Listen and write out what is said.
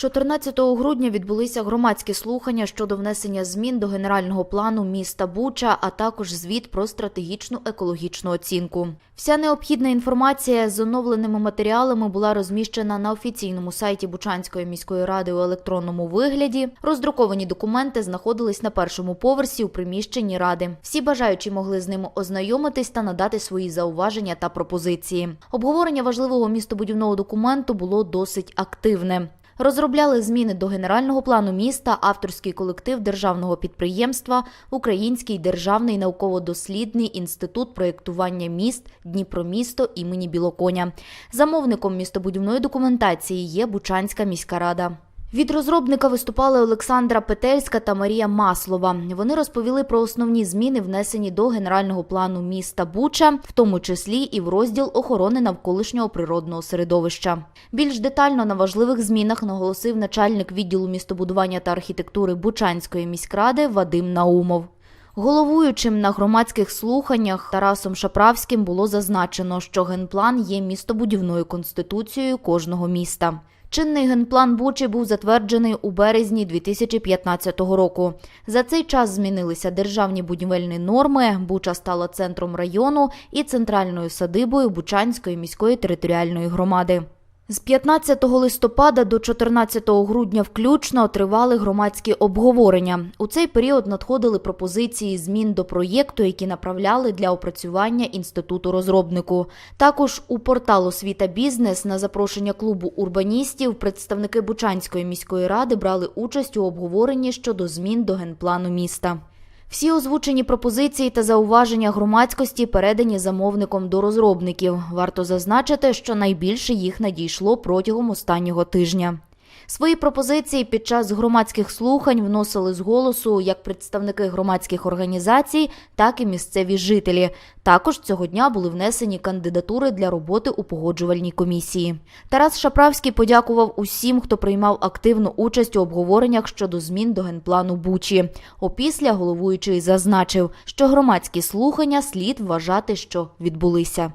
14 грудня відбулися громадські слухання щодо внесення змін до генерального плану міста Буча, а також звіт про стратегічну екологічну оцінку. Вся необхідна інформація з оновленими матеріалами була розміщена на офіційному сайті Бучанської міської ради у електронному вигляді. Роздруковані документи знаходились на першому поверсі у приміщенні ради. Всі бажаючі могли з ними ознайомитись та надати свої зауваження та пропозиції. Обговорення важливого містобудівного документу було досить активне. Розробляли зміни до генерального плану міста авторський колектив державного підприємства Український державний науково-дослідний інститут проєктування міст Дніпромісто імені Білоконя. Замовником містобудівної документації є Бучанська міська рада. Від розробника виступали Олександра Петельська та Марія Маслова. Вони розповіли про основні зміни, внесені до генерального плану міста Буча, в тому числі і в розділ охорони навколишнього природного середовища. Більш детально на важливих змінах наголосив начальник відділу містобудування та архітектури Бучанської міськради Вадим Наумов. Головуючим на громадських слуханнях Тарасом Шаправським було зазначено, що генплан є містобудівною конституцією кожного міста. Чинний генплан Бучі був затверджений у березні 2015 року. За цей час змінилися державні будівельні норми. Буча стала центром району і центральною садибою Бучанської міської територіальної громади. З 15 листопада до 14 грудня включно тривали громадські обговорення. У цей період надходили пропозиції змін до проєкту, які направляли для опрацювання інституту розробнику. Також у портал освіта бізнес на запрошення клубу урбаністів представники Бучанської міської ради брали участь у обговоренні щодо змін до генплану міста. Всі озвучені пропозиції та зауваження громадськості передані замовником до розробників. Варто зазначити, що найбільше їх надійшло протягом останнього тижня. Свої пропозиції під час громадських слухань вносили з голосу як представники громадських організацій, так і місцеві жителі. Також цього дня були внесені кандидатури для роботи у погоджувальній комісії. Тарас Шаправський подякував усім, хто приймав активну участь у обговореннях щодо змін до генплану Бучі. Опісля головуючий зазначив, що громадські слухання слід вважати, що відбулися.